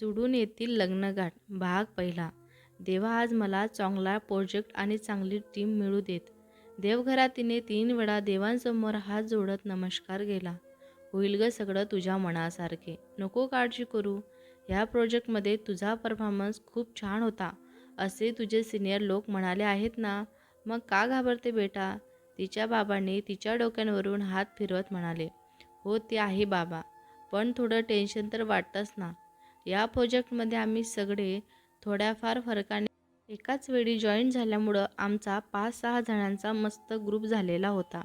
जुडून येतील लग्नगाठ. भाग पहिला. देवा आज मला चांगला प्रोजेक्ट आणि चांगली टीम मिळू देत. देवघरात तिने तीन वेळा देवांसमोर हात जोडत नमस्कार केला. होईल ग सगळं तुझ्या मनासारखे. नको काळजी करू. ह्या प्रोजेक्टमध्ये तुझा परफॉर्मन्स खूप छान होता. असे तुझे सिनियर लोक म्हणाले आहेत ना? मग का घाबरते बेटा? तिच्या बाबांनी तिच्या डोक्यांवरून हात फिरवत म्हणाले. हो ते आहे बाबा. पण थोडं टेन्शन तर वाटतंच ना. या प्रोजेक्टमध्ये आम्ही सगळे थोड्याफार फरकाने एकाच वेळी जॉईन झाल्यामुळं आमचा पाच सहा जणांचा मस्त ग्रुप झालेला होता.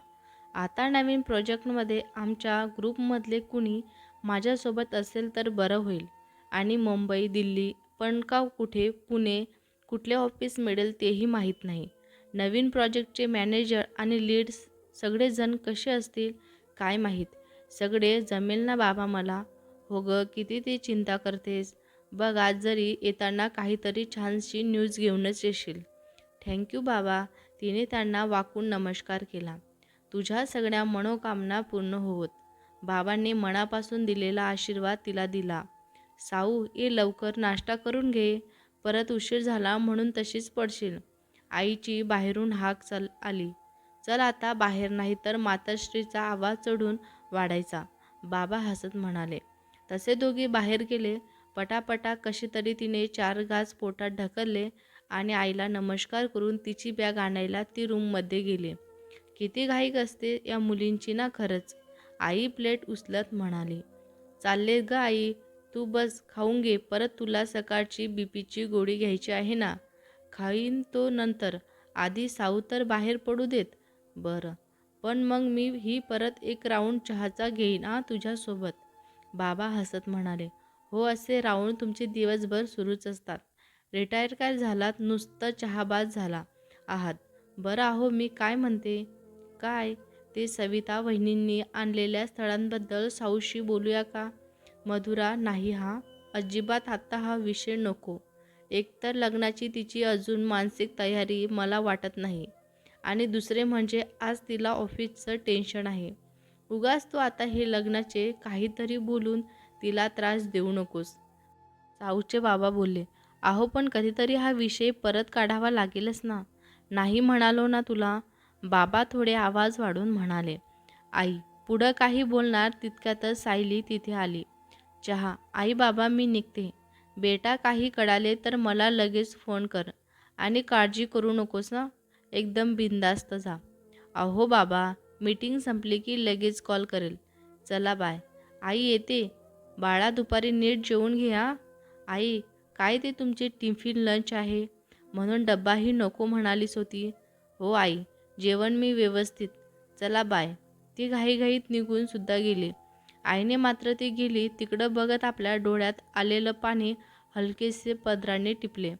आता नवीन प्रोजेक्टमध्ये आमच्या ग्रुपमधले कुणी माझ्यासोबत असेल तर बरं होईल. आणि मुंबई दिल्ली पण का कुठे पुणे कुठले ऑफिस मिळेल तेही माहीत नाही. नवीन प्रोजेक्टचे मॅनेजर आणि लीड्स सगळेजण कसे असतील काय माहीत. सगळे जमेल ना बाबा मला. हो ग किती ती चिंता करतेस. बघ आज जरी येताना काहीतरी छानशी न्यूज घेऊनच येशील. थँक्यू बाबा. तिने त्यांना वाकून नमस्कार केला. तुझ्या सगळ्या मनोकामना पूर्ण होत. बाबांनी मनापासून दिलेला आशीर्वाद तिला दिला. साऊ ये लवकर नाश्ता करून घे. परत उशीर झाला म्हणून तशीच पडशील. आईची बाहेरून हाक चल आली. चल आता बाहेर नाही तर माताश्रीचा आवाज चढून वाढायचा. बाबा हसत म्हणाले. तसे दोघे बाहेर गेले. पटापटा कशी तरी तिने चार घास पोटात ढकलले आणि आईला नमस्कार करून तिची बॅग आणायला ती रूममध्ये गेली. किती घाईक असते या मुलींची ना खरंच आई प्लेट उचलत म्हणाली. चालले ग आई तू बस खाऊन घे परत तुला सकाळची बीपीची गोळी घ्यायची आहे ना. खाईन तो नंतर आधी साऊ तर बाहेर पडू देत. बरं पण मग मी ही परत एक राऊंड चहाचा घेईन हा तुझ्यासोबत. बाबा हसत म्हणाले हो असे राऊंड तुमचे दिवसभर सुरूच असतात. रिटायर काय झालात नुसतं चहाबाज झाला आहात. बरं आहो मी काय म्हणते? काय? ते सविता वहिनींनी आणलेल्या स्थळांबद्दल साऊशी बोलूया का? मधुरा नाही हा. अजिबात आत्ता हा विषय नको. एकतर लग्नाची तिची अजून मानसिक तयारी मला वाटत नाही. आणि दुसरे म्हणजे आज तिला ऑफिसचं टेन्शन आहे. उगाच तू आता हे लग्नाचे काहीतरी बोलून तिला त्रास देऊ नकोस. साऊचे बाबा बोलले अहो पण कधीतरी हा विषय परत काढावा लागेलच ना. नाही म्हणालो ना तुला. बाबा थोडे आवाज वाढून म्हणाले आई पुढं काही बोलणार तितक्यातच सायली तिथे आली. चहा आई बाबा मी निघते. बेटा काही कळाले तर मला लगेच फोन कर. आणि काळजी करू नकोस ना. एकदम बिंदास्त जा. अहो बाबा मीटिंग संपली की लगेच कॉल करेल. चला बाय. आई येते. बाळा दुपारी नीट जेवून घ्या आई काय ते तुमचे टिफिन लंच आहे? म्हणून डब्बाही नको म्हणालीस होती. हो आई. जेवण मी व्यवस्थित. चला बाय. ती घाईघाईत निघून सुद्धा गेली. आईने मात्र ती गेली तिकडं बघत आपल्या डोळ्यात आलेलं पाणी हलकेसे पदराने टिपले.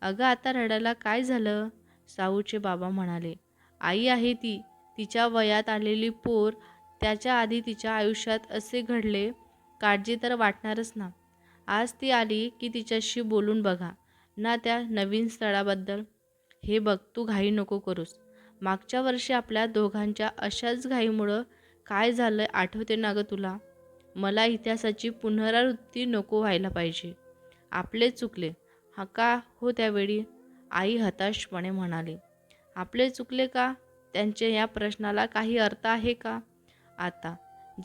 अगं आता रडायला काय झालं? साऊचे बाबा म्हणाले. आई आहे ती. तिच्या वयात आलेली पोर त्याच्या आधी तिच्या आयुष्यात असे घडले काळजी तर वाटणारच ना. आज ती आली की तिच्याशी बोलून बघा ना त्या नवीन स्थळाबद्दल. हे बघ तू घाई नको करूस. मागच्या वर्षी आपल्या दोघांच्या अशाच घाईमुळं काय झालं आठवते ना गं तुला? मला इतिहासाची पुनरावृत्ती नको व्हायला पाहिजे. आपले चुकले. हा का? हो त्यावेळी. आई हताशपणे म्हणाली. आपले चुकले का? त्यांच्या या प्रश्नाला काही अर्थ आहे का? आता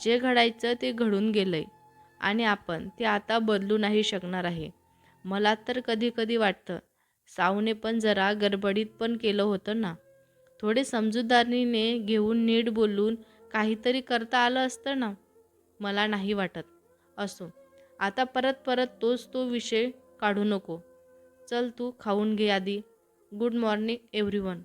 जे घडायचं ते घडून गेलंय आणि आपण ते आता बदलू नाही शकणार आहे. मला तर कधी कधी वाटतं सावने पण जरा गडबडीत पण केलं होतं ना? थोडे समजूतदारीने घेऊन नीट बोलून काहीतरी करता आलं असतं ना? मला नाही वाटत. असो आता परत परत तोच तो विषय काढू नको. चल तू खाऊन घे आधी. Good morning everyone.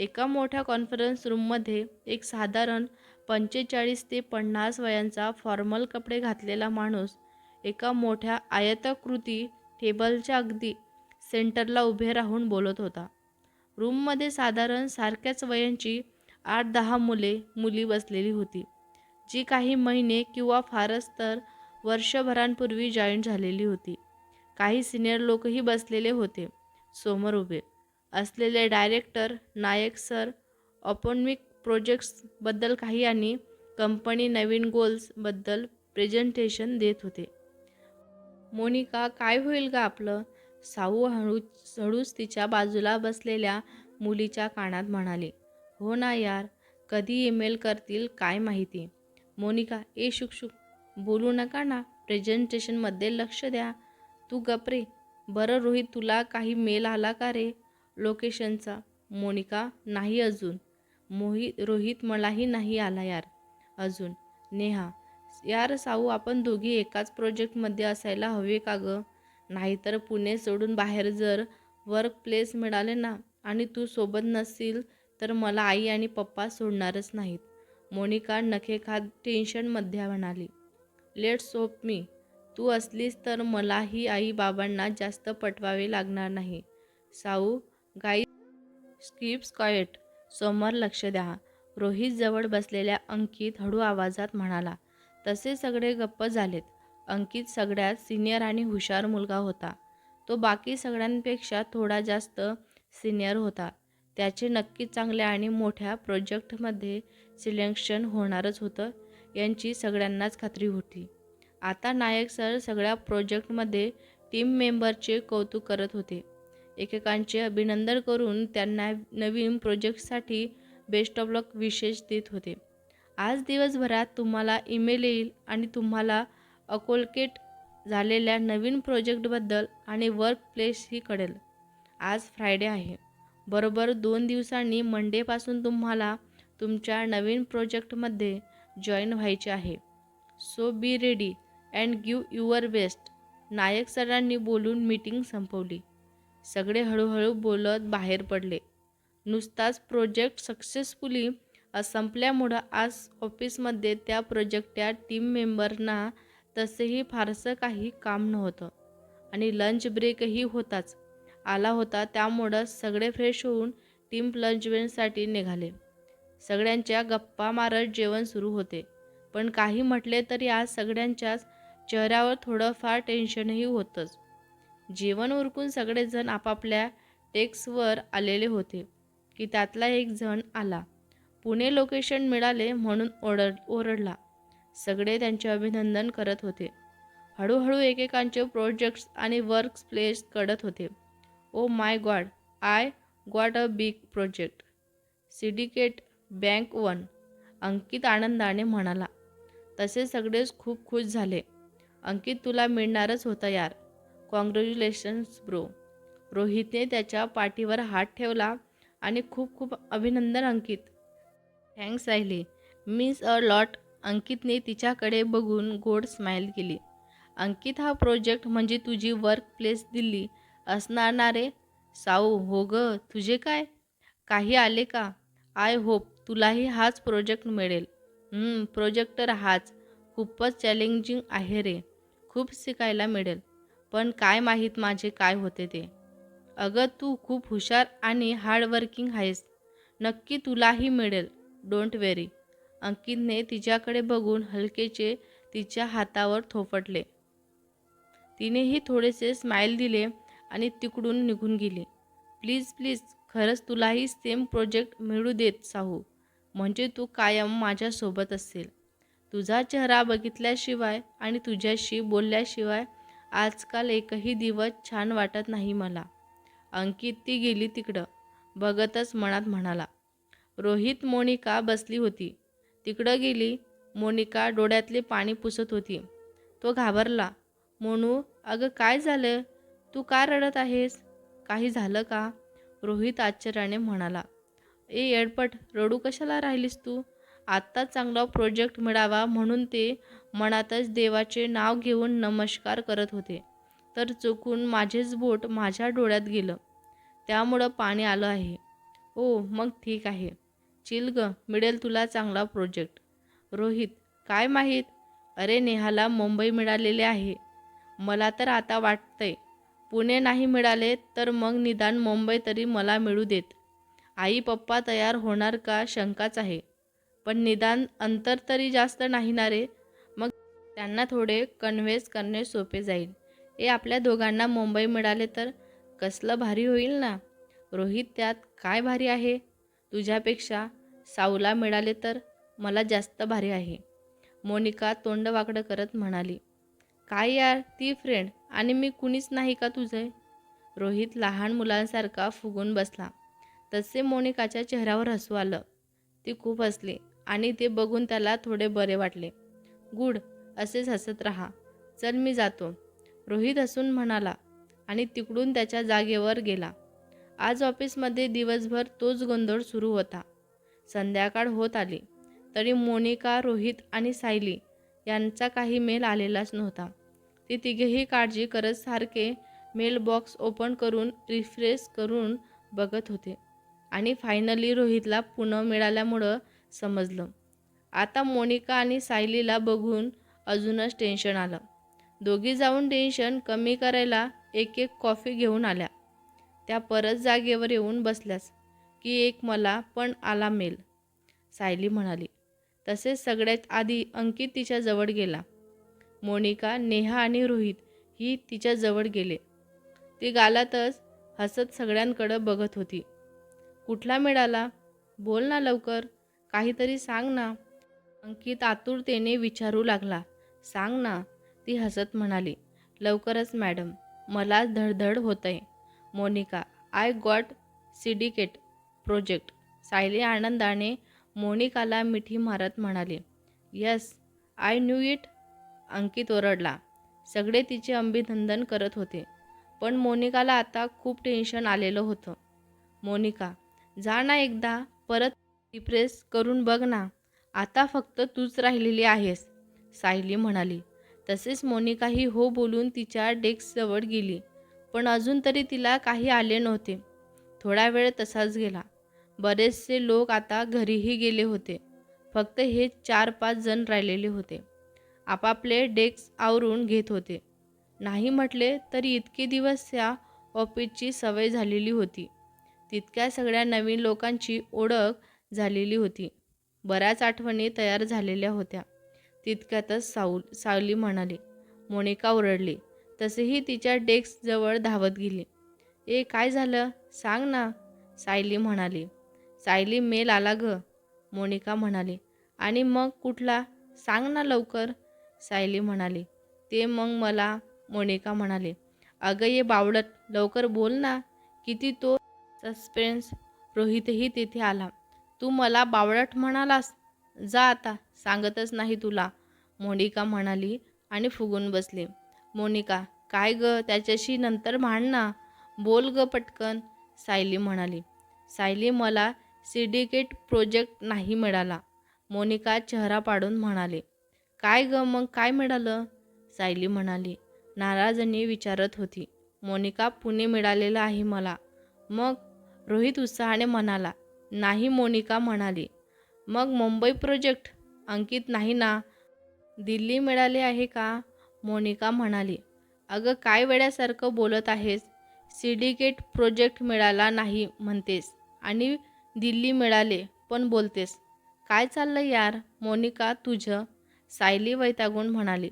एका मोठ्या कॉन्फरन्स रूममध्ये एक साधारण पंचेचाळीस ते पन्नास वयांचा फॉर्मल कपडे घातलेला माणूस एका मोठ्या आयताकृती टेबलच्या अगदी सेंटरला उभे राहून बोलत होता. रूममध्ये साधारण सारख्याच वयांची आठ दहा मुले मुली बसलेली होती. जी काही महिने किंवा फारच तर वर्षभरांपूर्वी जॉईन झालेली होती. काही सिनियर लोकही बसलेले होते. समोर उभे. असलेले डायरेक्टर नायक सर ऑपॉनमिक प्रोजेक्ट्सबद्दल काही आणि कंपनी नवीन गोल्सबद्दल प्रेझेंटेशन देत होते. मोनिका काय होईल का आपलं? साऊ हळूच हळूच तिच्या बाजूला बसलेल्या मुलीच्या कानात म्हणाली हो ना यार कधी ईमेल करतील काय माहिती? मोनिका ए शुकशुक बोलू नका ना प्रेझेंटेशनमध्ये लक्ष द्या. तू गपरे बरं रोहित तुला काही मेल आला का रे? लोकेशनचा. मोनिका नाही अजून. मोहित रोहित मलाही नाही आला यार. अजून. नेहा यार साऊ आपण दोघी एकाच प्रोजेक्टमध्ये असायला हवे का गं? नाहीतर पुणे सोडून बाहेर जर वर्क प्लेस मिळाले ना आणि तू सोबत नसशील तर मला आई आणि पप्पा सोडणारच नाहीत. मोनिका नखे खात टेन्शनमध्ये म्हणाली. लेट्स होप मी तू असलीस तर मलाही आई बाबांना जास्त पटवावे लागणार नाही. साऊ गाई स्किप्स कॉयट समोर लक्ष द्या. रोहित जवळ बसलेल्या अंकित हळू आवाजात म्हणाला तसे सगळे गप्प झालेत. अंकित सगळ्यात सिनियर आणि हुशार मुलगा होता. तो बाकी सगळ्यांपेक्षा थोडा जास्त सिनियर होता. त्याचे नक्कीच चांगल्या आणि मोठ्या प्रोजेक्टमध्ये सिलेक्शन होणारच होतं यांची सगळ्यांनाच खात्री होती. आता नायक सर सगळ्या प्रोजेक्टमध्ये टीम मेंबरचे कौतुक करत होते. एकेकांचे अभिनंदन करून त्यांना नवीन प्रोजेक्टसाठी बेस्ट ऑफ लक विशेष देत होते. आज दिवसभरात तुम्हाला ईमेल येईल आणि तुम्हाला अकोलकेट झालेल्या नवीन प्रोजेक्टबद्दल आणि वर्क प्लेसही कळेल. आज फ्रायडे आहे. बरोबर दोन दिवसांनी मंडेपासून तुम्हाला तुमच्या नवीन प्रोजेक्टमध्ये जॉईन व्हायचे आहे. So be ready and give your best Nayak सरांनी बोलून मीटिंग संपवली. सगळे हळूहळू बोलत बाहेर पडले. नुसताच प्रोजेक्ट सक्सेसफुली संपल्यामुळं आज ऑफिसमध्ये त्या प्रोजेक्टच्या टीम मेंबरना तसेही फारसं काही काम नव्हतं. आणि लंच ब्रेकही होताच. आला होता त्यामुळं सगळे फ्रेश होऊन टीम लंच ब्रेकसाठी निघाले. सगळ्यांच्या गप्पा मारत जेवण सुरू होते. पण काही म्हटले तरी आज सगळ्यांच्याच चेहऱ्यावर थोडंफार टेन्शनही होतंच. जेवण उरकून सगळेजण आपापल्या टेक्सवर आलेले होते की त्यातला एक जण आला. पुणे लोकेशन मिळाले म्हणून ओरड ओरडला. सगळे त्यांचे अभिनंदन करत होते. हळूहळू एकेकांचे प्रोजेक्ट्स आणि वर्क प्लेस कळत होते. ओ my god I got a big project. Syndicate bank one Ankit आनंदाने म्हणाला. तसे सगळेच खूप खुश झाले. अंकित तुला मिळणारच होता यार. कॉंग्रॅच्युलेशन्स ब्रो रोहितने त्याच्या पाठीवर हात ठेवला आणि खूप खूप अभिनंदन अंकित. थँक्स राहिली मीन्स अ लॉट अंकितने तिच्याकडे बघून गोड स्माईल केली. अंकित हा प्रोजेक्ट म्हणजे तुझी वर्क प्लेस दिल्ली असणार ना रे? साऊ हो ग. तुझे काय? काही आले का? आय होप तुलाही हाच प्रोजेक्ट मिळेल. प्रोजेक्ट तर हाच. खूपच चॅलेंजिंग आहे रे. खूप शिकायला मिळेल. पण काय माहीत माझे काय होते ते. अगं तू खूप हुशार आणि हार्डवर्किंग आहेस. नक्की तुलाही मिळेल. डोंट वेरी अंकितने तिच्याकडे बघून हलकेचे तिच्या हातावर थोपटले. तिनेही थोडेसे स्माईल दिले आणि तिकडून निघून गेली. प्लीज प्लीज खरंच तुलाही सेम प्रोजेक्ट मिळू देत साहू. म्हणजे तू कायम माझ्यासोबत असेल. तुझा चेहरा बघितल्याशिवाय आणि तुझ्याशी बोलल्याशिवाय आजकाल एकही दिवस छान वाटत नाही मला. अंकित ती गेली तिकडं बघतच मनात म्हणाला रोहित मोनिका बसली होती. तिकडं गेली मोनिका डोळ्यातले पाणी पुसत होती. तो घाबरला मोनू अगं काय झालं? तू का रडत आहेस? काही झालं का? रोहित आश्चर्याने म्हणाला ए एडपट रडू कशाला राहिलीस तू? आत्ता चांगला प्रोजेक्ट मिळावा म्हणून ते मनातच देवाचे नाव घेऊन नमस्कार करत होते. तर चुकून माझेच बोट माझ्या डोळ्यात गेलं. त्यामुळं पाणी आलं आहे. ओ मग ठीक आहे. चिल ग मिळेल तुला चांगला प्रोजेक्ट रोहित काय माहीत? अरे नेहाला मुंबई मिळालेले आहे. मला तर आता वाटतंय. पुणे नाही मिळाले तर मग निदान मुंबई तरी मला मिळू देत. आई पप्पा तयार होणार का? शंकाच आहे. पण निदान अंतर तरी जास्त नाही ना रे. मग त्यांना थोडे कन्व्हेन्स करणे सोपे जाईल. हे आपल्या दोघांना मुंबई मिळाले तर कसलं भारी होईल ना? रोहित त्यात काय भारी आहे? तुझ्यापेक्षा साऊला मिळाले तर मला जास्त भारी आहे. मोनिका तोंड वाकडं करत म्हणाली काय यार ती फ्रेंड आणि मी कुणीच नाही का तुझे? रोहित लहान मुलांसारखा फुगून बसला. तसे मोनिकाच्या चेहऱ्यावर हसू आलं. ती खूप हसली. आणि ते बघून त्याला थोडे बरे वाटले. गुड असेच हसत राहा. चल मी जातो. रोहित हसून म्हणाला आणि तिकडून त्याच्या जागेवर गेला. आज ऑफिसमध्ये दिवसभर तोच गोंधळ सुरू होता. संध्याकाळ होत आली. तरी मोनिका रोहित आणि सायली यांचा काही मेल आलेलाच नव्हता. ते तिघेही काळजी करत सारखे मेल बॉक्स ओपन करून रिफ्रेश करून बघत होते. आणि फायनली रोहितला पुन्हा मिळाल्यामुळं समजलं. आता मोनिका आणि सायलीला बघून अजूनच टेन्शन आलं. दोघी जाऊन टेन्शन कमी करायला एक एक कॉफी घेऊन आल्या. त्या परत जागेवर येऊन बसल्यास की एक मला पण आला मेल सायली म्हणाली. तसेच सगळ्यात आधी अंकित तिच्याजवळ गेला. मोनिका नेहा आणि रोहित ही तिच्याजवळ गेले. ती गालातच हसत सगळ्यांकडं बघत होती. कुठला मिळाला बोल ना लवकर. काहीतरी सांग ना. अंकित आतुरतेने विचारू लागला. सांग ना ती हसत म्हणाली. लवकरच मॅडम. मला धडधड होतंय. Monika I got syndicate project Sayali आनंदाने मोनिकाला मिठी मारत म्हणाली. Yes I knew it Ankit ओरडला. सगळे तिचे अभिनंदन करत होते. पण मोनिकाला आता खूप टेन्शन आलेलं होतं. मोनिका जा ना एकदा. परत रिप्रेस करून बघ ना. आता फक्त तूच राहिलेली आहेस सायली म्हणाली. तसेच मोनिकाही हो बोलून तिच्या डेस्कजवळ गेली. पण अजून तरी तिला काही आले नव्हते. थोडा वेळ तसाच गेला. बरेचसे लोक आता घरीही गेले होते. फक्त हे चार पाच जण राहिलेले होते. आपापले डेस्क आवरून घेत होते. नाही म्हटले तरी इतके दिवस त्या ऑफिसची सवय झालेली होती. तितक्या सगळ्या नवीन लोकांची ओळख झालेली होती. बऱ्याच आठवणी तयार झालेल्या होत्या. तितक्यातच साऊल सावली म्हणाली मोनिका ओरडली. तसेही तिच्या डेस्कजवळ धावत गेली. ए काय झालं? सांग ना. सायली म्हणाली सायली मेल आला ग. मोनिका म्हणाली आणि मग कुठला? सांग ना लवकर. सायली म्हणाली ते मग मला. मोनिका म्हणाले अगं ये बावडत. लवकर बोल ना. किती तो सस्पेन्स. रोहितही तिथे आला. तू मला बावळट म्हणालास. जा आता सांगतच नाही तुला. मोनिका म्हणाली आणि फुगून बसले. मोनिका काय ग त्याच्याशी नंतर भांडणा बोल ग पटकन सायली म्हणाली. सायली मला सिडिकेट प्रोजेक्ट नाही मिळाला. मोनिका चेहरा पाडून म्हणाले. काय ग मग काय मिळालं? सायली म्हणाली. नाराजांनी विचारत होती. मोनिका पुणे मिळालेलं आहे मला. मग? रोहित उत्साहाने म्हणाला. नाही मोनिका म्हणाली. मग मुंबई प्रोजेक्ट? अंकित नाही ना. दिल्ली मिळाले आहे का? मोनिका म्हणाली. अगं काय वेड्यासारखं बोलत आहेस? सिडिकेट प्रोजेक्ट मिळाला नाही म्हणतेस. आणि दिल्ली मिळाले पण बोलतेस. काय चाललं यार? मोनिका तुझं? सायली वैतागून म्हणाली.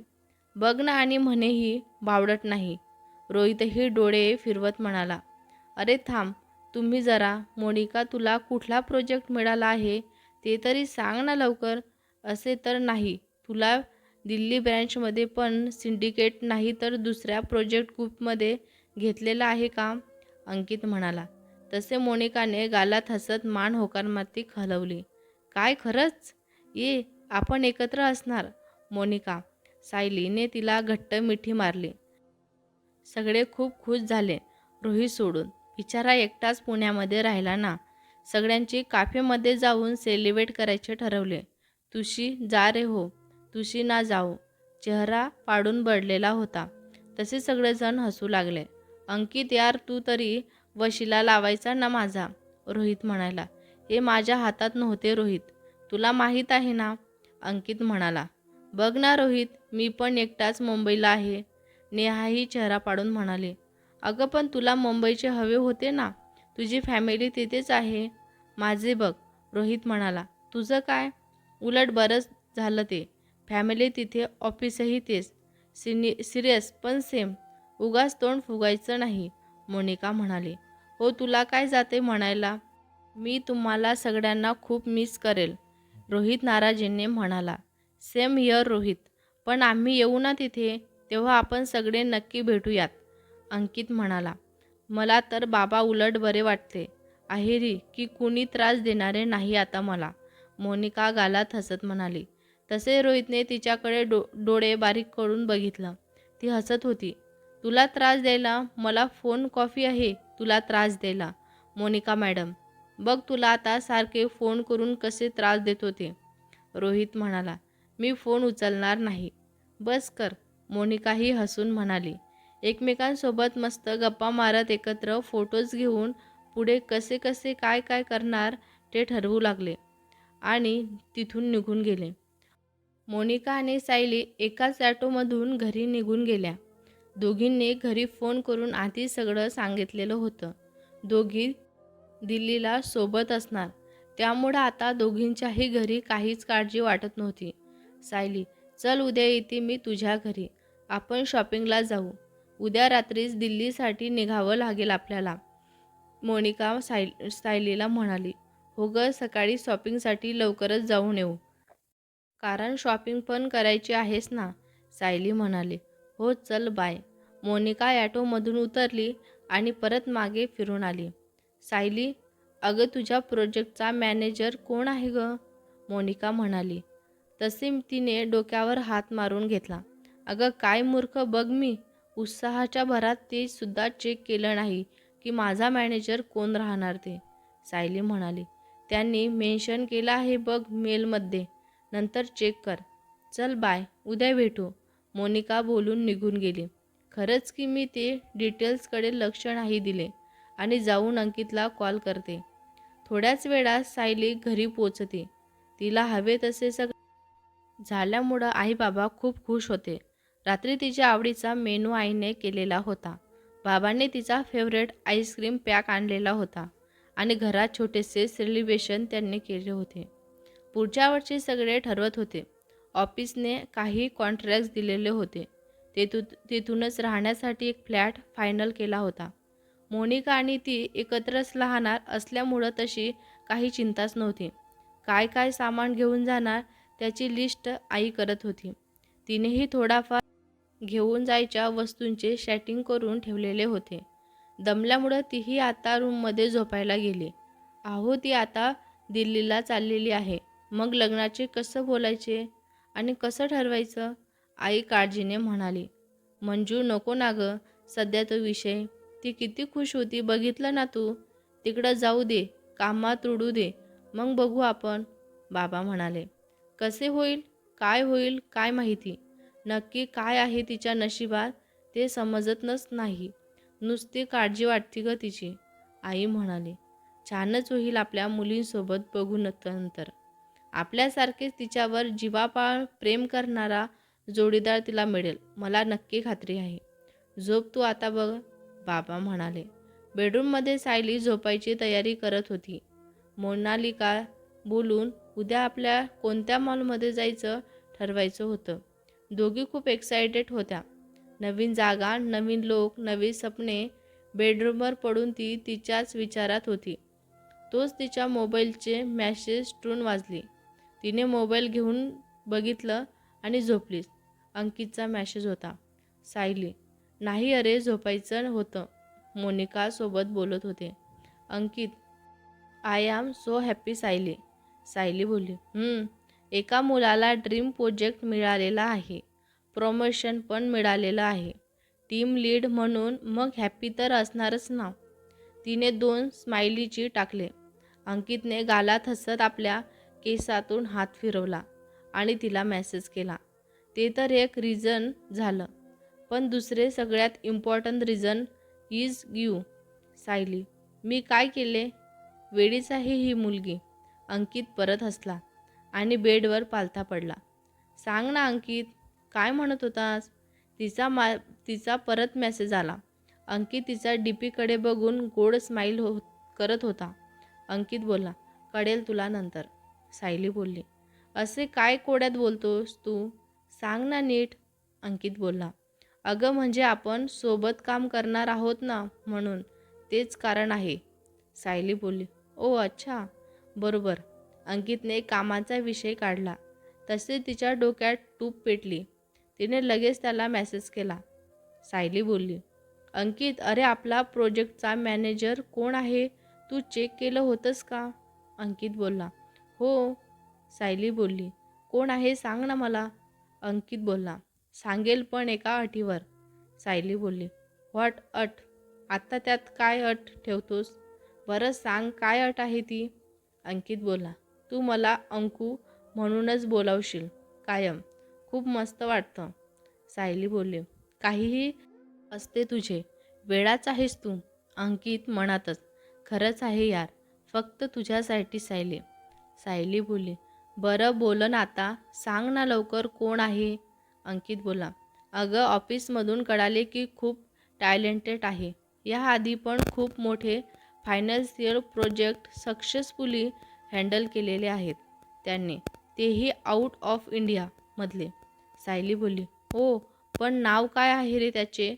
बघ ना आणि म्हणेही बावडत नाही. रोहितही डोळे फिरवत म्हणाला. अरे थांब तुम्ही जरा मोनिका तुला कुठला प्रोजेक्ट मिळाला आहे ते तरी सांग ना लवकर. असे तर नाही. तुला दिल्ली ब्रँचमध्ये पण सिंडिकेट नाही तर दुसऱ्या प्रोजेक्ट ग्रुपमध्ये घेतलेला आहे का? अंकित म्हणाला. तसे मोनिकाने गालात हसत मान होकारमाती हलवली काय खरंच? ये आपण एकत्र असणार. मोनिका सायलीने तिला घट्ट मिठी मारली. सगळे खूप खुश झाले. रोहित सोडून. बिचारा एकटाच पुण्यामध्ये राहिला ना. सगळ्यांची काफेमध्ये जाऊन सेलिब्रेट करायचे ठरवले. तुशी जा रे हो. तुशी ना जाऊ. चेहरा पाडून बडलेला होता. तसे सगळेजण हसू लागले. अंकित यार तू तरी वशिला लावायचा ना माझा? रोहित म्हणाला. हे माझ्या हातात नव्हते रोहित. तुला माहीत आहे ना? अंकित म्हणाला. बघ ना रोहित मी पण एकटाच मुंबईला आहे. नेहाही चेहरा पाडून म्हणाले. अगं पण तुला मुंबईचे हवे होते ना. तुझी फॅमिली तिथेच आहे. माझे बघ रोहित म्हणाला. तुझं काय? उलट बरंच झालं ते. फॅमिली तिथे ऑफिसही तेच. सिनि सिरियस पण सेम उगाच तोंड फुगायचं नाही मोनिका म्हणाली. हो तुला काय जाते म्हणायला? मी तुम्हाला सगळ्यांना खूप मिस करेल रोहित नाराजीने म्हणाला. Same here Rohit. पण आम्ही येऊ ना तिथे तेव्हा आपण सगळे नक्की भेटूयात. अंकित म्हणाला मला तर बाबा उलट बरे वाटते. आहेरी की कुणी त्रास देणारे नाही आता मला. मोनिका गालात हसत म्हणाली. तसे रोहितने तिच्याकडे डो डोळे बारीक करून बघितलं. ती हसत होती. तुला त्रास द्यायला मला फोन कॉफी आहे. तुला त्रास द्यायला. मोनिका मॅडम बघ तुला आता सारखे फोन करून कसे त्रास देत होते. रोहित म्हणाला मी फोन उचलणार नाही. बस कर. मोनिकाही हसून म्हणाली. एकमेकांसोबत मस्त गप्पा मारत एकत्र फोटोज घेऊन पुढे कसे कसे काय काय करणार ते ठरवू लागले आणि तिथून निघून गेले. मोनिका आणि सायली एकाच ॲटोमधून घरी निघून गेल्या. दोघींनी घरी फोन करून आधी सगळं सांगितलेलं होतं. दोघी दिल्लीला सोबत असणार. त्यामुळं आता दोघींच्याही घरी काहीच काळजी वाटत नव्हती. सायली चल उद्या येते मी तुझ्या घरी. आपण शॉपिंगला जाऊ. उद्या रात्रीच दिल्लीसाठी निघावं लागेल आपल्याला मोनिका साय सायलीला म्हणाली. हो ग सकाळी शॉपिंगसाठी लवकरच जाऊन येऊ. कारण शॉपिंग पण करायची आहेस ना? सायली म्हणाली. हो चल बाय. मोनिका ॲटोमधून उतरली आणि परत मागे फिरून आली. सायली अगं तुझ्या प्रोजेक्टचा मॅनेजर कोण आहे ग? मोनिका म्हणाली. तसे तिने डोक्यावर हात मारून घेतला. अगं काय मूर्ख बघ मी. उत्साहाच्या भरात ते सुद्धा चेक केलं नाही की माझा मॅनेजर कोण राहणार ते. सायली म्हणाली त्यांनी मेन्शन केलं आहे बघ मेलमध्ये नंतर चेक कर. चल बाय उद्या भेटू. मोनिका बोलून निघून गेली. खरंच की मी ते डिटेल्सकडे लक्ष नाही दिले आणि जाऊन अंकितला कॉल करते. थोड्याच वेळात सायली घरी पोचते. तिला हवे तसे सग झाल्यामुळं आई बाबा खूप खुश होते. रात्री तिच्या आवडीचा मेनू आईने केलेला होता. बाबांनी तिचा फेवरेट आईस्क्रीम पॅक आणलेला होता आणि घरात छोटेसे सेलिब्रेशन त्यांनी केले होते. पुढच्या वर्षी सगळे ठरवत होते. ऑफिसने काही कॉन्ट्रॅक्ट्स दिलेले होते. तेथू तिथूनच राहण्यासाठी एक फ्लॅट फायनल केला होता. मोनिका आणि ती एकत्रच राहणार असल्यामुळं तशी काही चिंताच नव्हती. काय काय सामान घेऊन जाणार त्याची लिस्ट आई करत होती. तिनेही थोडाफार घेऊन जायच्या वस्तूंचे शॅटिंग करून ठेवलेले होते. दमल्यामुळं तीही आता रूममध्ये झोपायला गेली. अहो ती आता दिल्लीला चाललेली आहे. मग लग्नाचे कसं बोलायचे? आणि कसं ठरवायचं? आई काळजीने म्हणाली. मंजू नको ना गं. सध्या तो विषय. ती किती खुश होती. बघितलं ना तू? तिकडं जाऊ दे. कामात उडू दे. मग बघू आपण. बाबा म्हणाले. कसे होईल? काय होईल? काय माहिती? नक्की काय आहे तिच्या नशिबात ते समजतच नाही. नुसती काळजी वाटते ग तिची. आई म्हणाली छानच होईल आपल्या मुलींसोबत बघून नंतर. आपल्यासारखेच तिच्यावर जीवापाळ प्रेम करणारा जोडीदार तिला मिळेल. मला नक्की खात्री आहे. झोप तू आता बघ बाबा म्हणाले. बेडरूममध्ये सायली झोपायची तयारी करत होती. मोनालिका बोलून उद्या आपल्या कोणत्या मॉलमध्ये जायचं ठरवायचं होतं? दोघी खूप एक्सायटेड होत्या. नवीन जागा नवीन लोक नवी सपने बेडरूमवर पडून ती तिच्याच विचारात होती. तोच तिच्या मोबाईलचे मॅसेज टून वाजली. तिने मोबाईल घेऊन बघितलं आणि झोपलीच अंकितचा मॅसेज होता. सायली नाही अरे झोपायचं होतं. मोनिका सोबत बोलत होते. Ankit I am so happy Sayali. Sayali बोलली एका मुलाला ड्रीम प्रोजेक्ट मिळालेला आहे. प्रमोशन पण मिळालेलं आहे. टीम लीड म्हणून मग हॅप्पी तर असणारच ना? तिने दोन स्माइलीची टाकले. अंकितने गालात हसत आपल्या केसातून हात फिरवला आणि तिला मेसेज केला. ते तर एक रिझन झालं. पण दुसरे सगळ्यात important reason is you Sayali. मी काय केले? वेळीच आहे ही मुलगी. अंकित परत हसला. आणि बेडवर पालथा पडला. सांग ना अंकित काय म्हणत होतास? तिचा मा तिचा परत मेसेज आला. अंकित तिचा डी पीकडे बघून गोड स्माईल हो करत होता. अंकित बोलला कळेल तुला नंतर. सायली बोलली असे काय कोड्यात बोलतोस तू? सांग ना नीट. अंकित बोलला अगं म्हणजे आपण सोबत काम करणार आहोत ना म्हणून तेच कारण आहे. सायली बोलली ओ अच्छा बरोबर. अंकितने कामाचा विषय काढला. तसे तिच्या डोक्यात टूप पेटली. तिने लगेच त्याला मेसेज केला. सायली बोलली अंकित अरे आपला प्रोजेक्टचा मॅनेजर कोण आहे? तू चेक केलं होतंस का? अंकित बोलला हो. सायली बोलली कोण आहे सांग ना मला. अंकित बोलला सांगेल पण एका अटीवर. सायली बोलली व्हॉट अट? आत्ता त्यात काय अट ठेवतोस? बरं सांग काय अट आहे ती? अंकित बोलला तू मला अंकू म्हणूनच बोलावशील. कायम. खूप मस्त वाटतं. सायली बोलली काहीही असते तुझे. वेळाच आहेस तू अंकित मनातच. खरंच आहे यार. फक्त तुझ्यासाठी सायली. सायली बोलली बरं बोलन आता. सांग ना लवकर कोण आहे. अंकित बोला अगं ऑफिसमधून कळाले की खूप टॅलेंटेड आहे. याआधी पण खूप मोठे फायनान्शियल प्रोजेक्ट सक्सेसफुली हँडल केलेले आहेत. त्यांनी तेही आउट ऑफ इंडियामधले सायली बोलली हो पण नाव काय आहे रे त्याचे?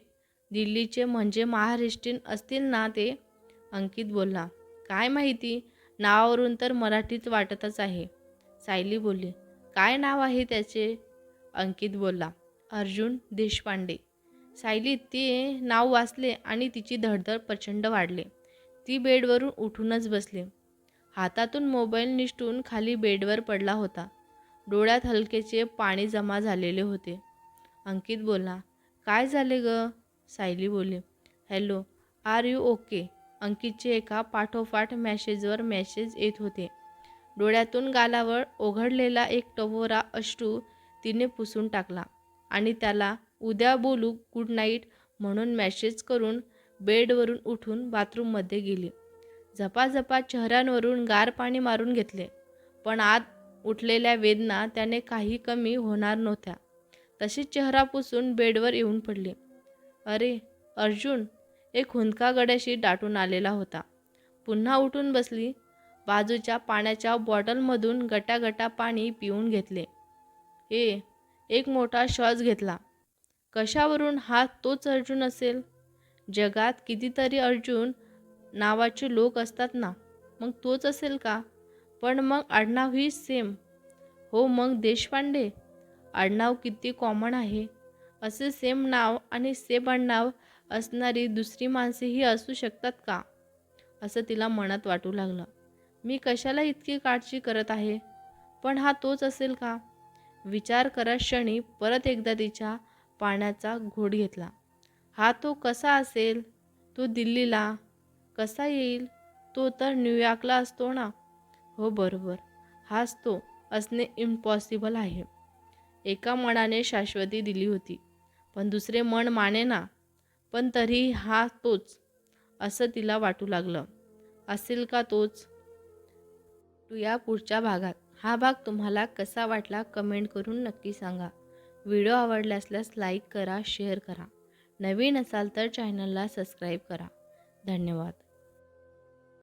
दिल्लीचे म्हणजे महाराष्ट्रीयन असतील ना ते? अंकित बोलला काय माहिती नावावरून तर मराठीच वाटतच आहे. सायली बोलली काय नाव आहे त्याचे? अंकित बोलला अर्जुन देशपांडे. सायली ते नाव वाचले आणि तिची धडधड प्रचंड वाढले. ती बेडवरून उठूनच बसली. हातातून मोबाईल निष्ठून खाली बेडवर पडला होता. डोळ्यात हलकेचे पाणी जमा झालेले होते. अंकित बोला काय झाले ग? सायली बोली हॅलो आर यू ओके? अंकितचे एका पाठोपाठ मॅसेजवर मॅसेज येत होते. डोळ्यातून गालावर ओघडलेला एक टवोरा अश्रू तिने पुसून टाकला आणि त्याला उद्या बोलू गुड नाईट म्हणून मॅसेज करून बेडवरून उठून बाथरूममध्ये गेली. झपाझपा चेहऱ्यांवरून गार पाणी मारून घेतले. पण आत उठलेल्या वेदना त्याने काही कमी होणार नव्हत्या. तशीच चेहरा पुसून बेडवर येऊन पडली. अरे अर्जुन! एक हुंदका गड्याशी दाटून आलेला होता. पुन्हा उठून बसली. बाजूच्या पाण्याच्या बॉटलमधून गटागटा पाणी पिऊन घेतले. ए एक मोठा श्वास घेतला. कशावरून हा तोच अर्जुन असेल? जगात कितीतरी अर्जुन नावाचे लोक असतात ना मग तोच असेल का? पण मग आडनाव ही सेम हो मग देशपांडे? आडनाव किती कॉमन आहे? असे सेम नाव आणि सेम आडनाव असणारी दुसरी माणसेही असू शकतात का? असं तिला मनात वाटू लागलं. मी कशाला इतकी काळजी करत आहे? पण हा तोच असेल का? विचार करत क्षणी परत एकदा तिच्या पाण्याचा घोट घेतला. हा तो कसा असेल? तो दिल्लीला कसा येईल? तो तर न्यूयॉर्कला असतो ना? हो बरोबर. हाच तो. असणे इम्पॉसिबल आहे. एका मनाने शाश्वती दिली होती. पण दुसरे मन माने ना? पण तरी हा तोच. असं तिला वाटू लागलं. असेल का तोच? टू या पुढच्या भागात. हा भाग तुम्हाला कसा वाटला कमेंट करून नक्की सांगा. व्हिडिओ आवडला असल्यास लाईक करा शेअर करा. नवीन असाल तर चॅनलला सबस्क्राईब करा. धन्यवाद.